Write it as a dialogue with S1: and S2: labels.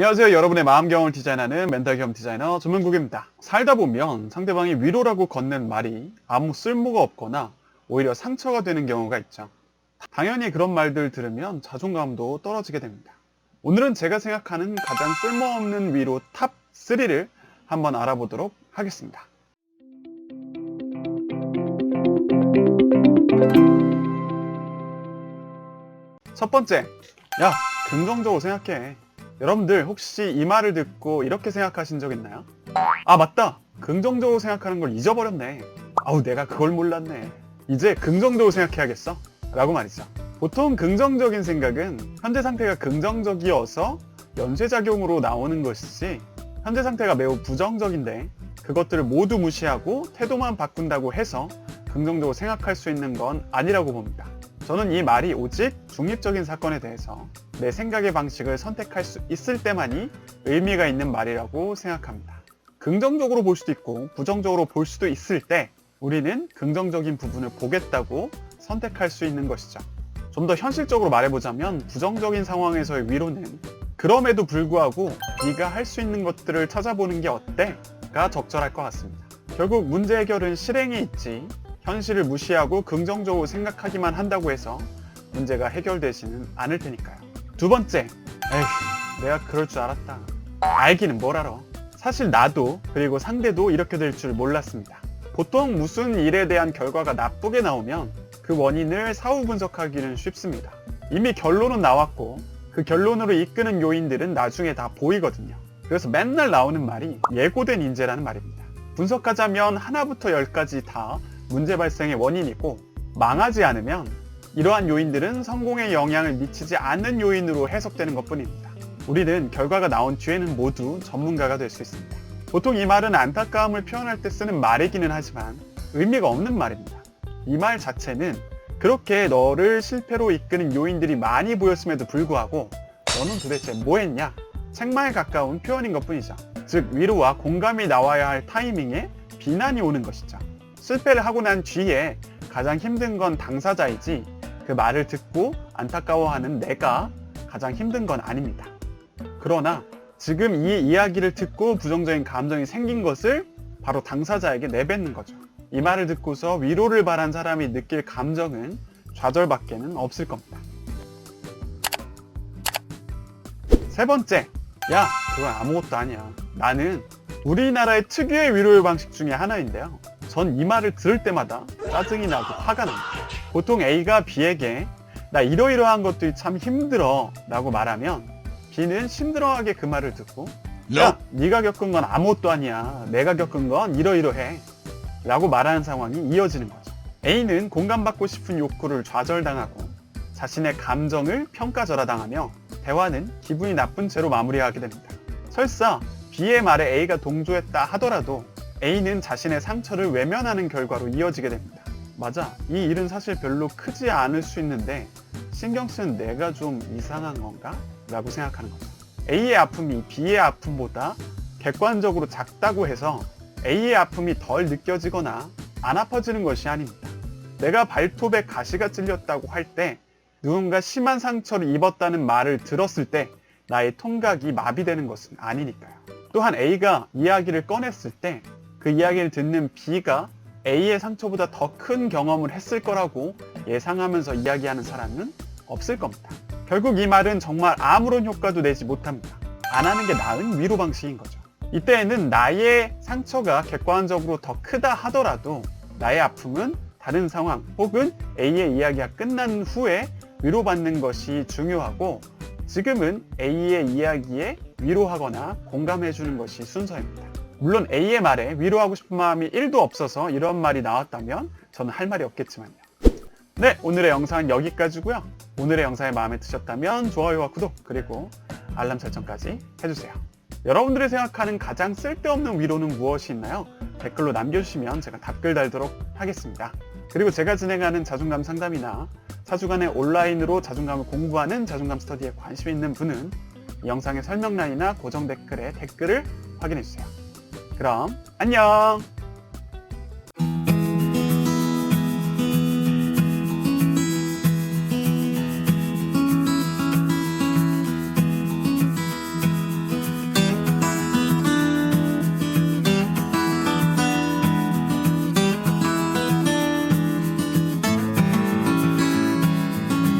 S1: 안녕하세요. 여러분의 마음 경험을 디자인하는 멘탈 경험 디자이너 조명국입니다. 살다 보면 상대방이 위로라고 건넨 말이 아무 쓸모가 없거나 오히려 상처가 되는 경우가 있죠. 당연히 그런 말들 들으면 자존감도 떨어지게 됩니다. 오늘은 제가 생각하는 가장 쓸모없는 위로 탑 3를 한번 알아보도록 하겠습니다. 첫 번째, 야, 긍정적으로 생각해. 여러분들 혹시 이 말을 듣고 이렇게 생각하신 적 있나요? 아, 맞다. 긍정적으로 생각하는 걸 잊어버렸네. 아우, 내가 그걸 몰랐네. 이제 긍정적으로 생각해야겠어. 라고 말이죠. 보통 긍정적인 생각은 현재 상태가 긍정적이어서 연쇄작용으로 나오는 것이지 현재 상태가 매우 부정적인데 그것들을 모두 무시하고 태도만 바꾼다고 해서 긍정적으로 생각할 수 있는 건 아니라고 봅니다. 저는 이 말이 오직 중립적인 사건에 대해서 내 생각의 방식을 선택할 수 있을 때만이 의미가 있는 말이라고 생각합니다. 긍정적으로 볼 수도 있고 부정적으로 볼 수도 있을 때 우리는 긍정적인 부분을 보겠다고 선택할 수 있는 것이죠. 좀 더 현실적으로 말해보자면 부정적인 상황에서의 위로는 그럼에도 불구하고 네가 할 수 있는 것들을 찾아보는 게 어때? 가 적절할 것 같습니다. 결국 문제 해결은 실행에 있지 현실을 무시하고 긍정적으로 생각하기만 한다고 해서 문제가 해결되지는 않을 테니까요. 두 번째, 에휴, 내가 그럴 줄 알았다. 알기는 뭘 알아. 사실 나도 그리고 상대도 이렇게 될 줄 몰랐습니다. 보통 무슨 일에 대한 결과가 나쁘게 나오면 그 원인을 사후 분석하기는 쉽습니다. 이미 결론은 나왔고 그 결론으로 이끄는 요인들은 나중에 다 보이거든요. 그래서 맨날 나오는 말이 예고된 인재라는 말입니다. 분석하자면 하나부터 열까지 다 문제 발생의 원인이고 망하지 않으면 이러한 요인들은 성공에 영향을 미치지 않는 요인으로 해석되는 것 뿐입니다. 우리는 결과가 나온 뒤에는 모두 전문가가 될 수 있습니다. 보통 이 말은 안타까움을 표현할 때 쓰는 말이기는 하지만 의미가 없는 말입니다. 이 말 자체는 그렇게 너를 실패로 이끄는 요인들이 많이 보였음에도 불구하고 너는 도대체 뭐 했냐? 책망에 가까운 표현인 것 뿐이죠. 즉, 위로와 공감이 나와야 할 타이밍에 비난이 오는 것이죠. 실패를 하고 난 뒤에 가장 힘든 건 당사자이지 그 말을 듣고 안타까워하는 내가 가장 힘든 건 아닙니다. 그러나 지금 이 이야기를 듣고 부정적인 감정이 생긴 것을 바로 당사자에게 내뱉는 거죠. 이 말을 듣고서 위로를 바란 사람이 느낄 감정은 좌절밖에는 없을 겁니다. 세 번째, 야, 그건 아무것도 아니야. 나는 우리나라의 특유의 위로의 방식 중에 하나인데요. 전 이 말을 들을 때마다 짜증이 나고 화가 납니다. 보통 A가 B에게 나 이러이러한 것들이 참 힘들어 라고 말하면 B는 심드렁하게 그 말을 듣고 야, 네가 겪은 건 아무것도 아니야. 내가 겪은 건 이러이러해. 라고 말하는 상황이 이어지는 거죠. A는 공감받고 싶은 욕구를 좌절당하고 자신의 감정을 평가절하당하며 대화는 기분이 나쁜 채로 마무리하게 됩니다. 설사 B의 말에 A가 동조했다 하더라도 A는 자신의 상처를 외면하는 결과로 이어지게 됩니다. 맞아. 이 일은 사실 별로 크지 않을 수 있는데 신경 쓰는 내가 좀 이상한 건가? 라고 생각하는 거죠. A의 아픔이 B의 아픔보다 객관적으로 작다고 해서 A의 아픔이 덜 느껴지거나 안 아파지는 것이 아닙니다. 내가 발톱에 가시가 찔렸다고 할 때 누군가 심한 상처를 입었다는 말을 들었을 때 나의 통각이 마비되는 것은 아니니까요. 또한 A가 이야기를 꺼냈을 때 그 이야기를 듣는 B가 A의 상처보다 더 큰 경험을 했을 거라고 예상하면서 이야기하는 사람은 없을 겁니다. 결국 이 말은 정말 아무런 효과도 내지 못합니다. 안 하는 게 나은 위로 방식인 거죠. 이때에는 나의 상처가 객관적으로 더 크다 하더라도 나의 아픔은 다른 상황 혹은 A의 이야기가 끝난 후에 위로받는 것이 중요하고 지금은 A의 이야기에 위로하거나 공감해주는 것이 순서입니다. 물론 A의 말에 위로하고 싶은 마음이 1도 없어서 이런 말이 나왔다면 저는 할 말이 없겠지만요. 네, 오늘의 영상은 여기까지고요. 오늘의 영상이 마음에 드셨다면 좋아요와 구독 그리고 알람 설정까지 해주세요. 여러분들이 생각하는 가장 쓸데없는 위로는 무엇이 있나요? 댓글로 남겨주시면 제가 답글 달도록 하겠습니다. 그리고 제가 진행하는 자존감 상담이나 사주간에 온라인으로 자존감을 공부하는 자존감 스터디에 관심 있는 분은 이 영상의 설명란이나 고정 댓글에 댓글을 확인해주세요. 그럼 안녕!